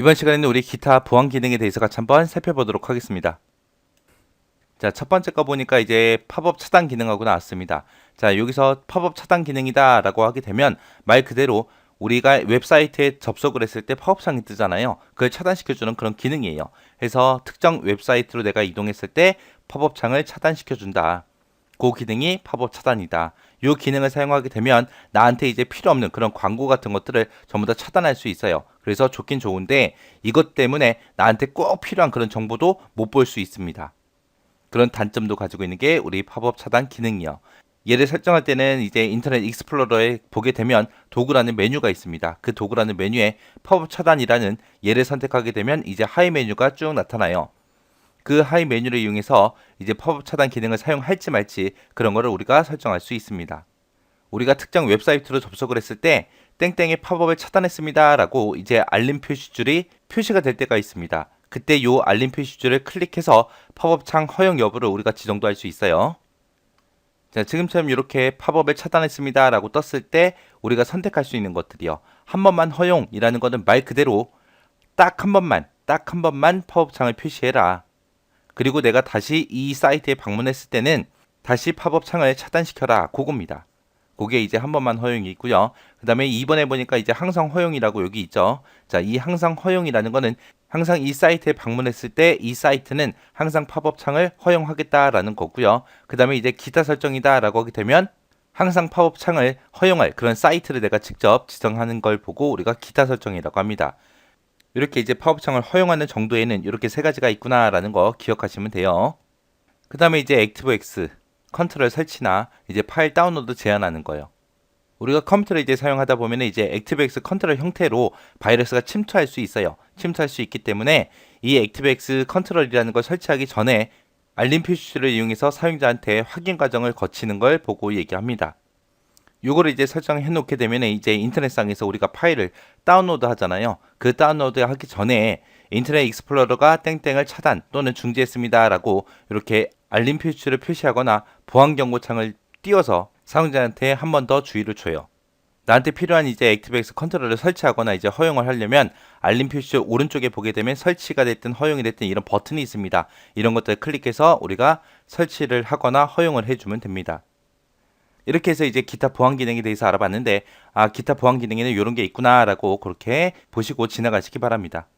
이번 시간에는 우리 기타 보안 기능에 대해서 같이 한번 살펴보도록 하겠습니다. 자, 첫 번째 거 보니까 이제 팝업 차단 기능하고 나왔습니다. 자, 여기서 팝업 차단 기능이다 라고 하게 되면 말 그대로 우리가 웹사이트에 접속을 했을 때 팝업창이 뜨잖아요. 그걸 차단시켜주는 그런 기능이에요. 그래서 특정 웹사이트로 내가 이동했을 때 팝업창을 차단시켜준다. 그 기능이 팝업 차단이다. 이 기능을 사용하게 되면 나한테 이제 필요 없는 그런 광고 같은 것들을 전부 다 차단할 수 있어요. 그래서 좋긴 좋은데 이것 때문에 나한테 꼭 필요한 그런 정보도 못 볼 수 있습니다. 그런 단점도 가지고 있는 게 우리 팝업 차단 기능이요. 얘를 설정할 때는 이제 인터넷 익스플로러에 보게 되면 도구라는 메뉴가 있습니다. 그 도구라는 메뉴에 팝업 차단이라는 얘를 선택하게 되면 이제 하이 메뉴가 쭉 나타나요. 그 하이 메뉴를 이용해서 이제 팝업 차단 기능을 사용할지 말지 그런 거를 우리가 설정할 수 있습니다. 우리가 특정 웹사이트로 접속을 했을 때 땡땡의 팝업을 차단했습니다 라고 이제 알림 표시줄이 표시가 될 때가 있습니다. 그때 요 알림 표시줄을 클릭해서 팝업 창 허용 여부를 우리가 지정도 할 수 있어요. 자, 지금처럼 이렇게 팝업을 차단했습니다 라고 떴을 때 우리가 선택할 수 있는 것들이요. 한 번만 허용이라는 거는 말 그대로 딱 한 번만, 딱 한 번만 팝업 창을 표시해라. 그리고 내가 다시 이 사이트에 방문했을 때는 다시 팝업 창을 차단시켜라. 그겁니다. 그게 이제 한 번만 허용이 있고요. 그 다음에 2번에 보니까 이제 항상 허용이라고 여기 있죠. 자, 이 항상 허용이라는 거는 항상 이 사이트에 방문했을 때 이 사이트는 항상 팝업 창을 허용하겠다라는 거고요. 그 다음에 이제 기타 설정이다라고 하게 되면 항상 팝업 창을 허용할 그런 사이트를 내가 직접 지정하는 걸 보고 우리가 기타 설정이라고 합니다. 이렇게 이제 팝업 창을 허용하는 정도에는 이렇게 세 가지가 있구나라는 거 기억하시면 돼요. 그 다음에 이제 액티브엑스 컨트롤 설치나 이제 파일 다운로드 제한하는 거예요. 우리가 컴퓨터를 이제 사용하다 보면 이제 액티브엑스 컨트롤 형태로 바이러스가 침투할 수 있어요. 침투할 수 있기 때문에 이 액티브엑스 컨트롤이라는 걸 설치하기 전에 알림 표시를 이용해서 사용자한테 확인 과정을 거치는 걸 보고 얘기합니다. 요거를 이제 설정해 놓게 되면 이제 인터넷상에서 우리가 파일을 다운로드 하잖아요. 그 다운로드 하기 전에 인터넷 익스플로러가 땡땡을 차단 또는 중지했습니다라고 이렇게 알림 표시를 표시하거나 보안 경고창을 띄워서 사용자한테 한 번 더 주의를 줘요. 나한테 필요한 이제 액티브엑스 컨트롤을 설치하거나 이제 허용을 하려면 알림 표시 오른쪽에 보게 되면 설치가 됐든 허용이 됐든 이런 버튼이 있습니다. 이런 것들 클릭해서 우리가 설치를 하거나 허용을 해주면 됩니다. 이렇게 해서 이제 기타 보안 기능에 대해서 알아봤는데 아 기타 보안 기능에는 이런 게 있구나라고 그렇게 보시고 지나가시기 바랍니다.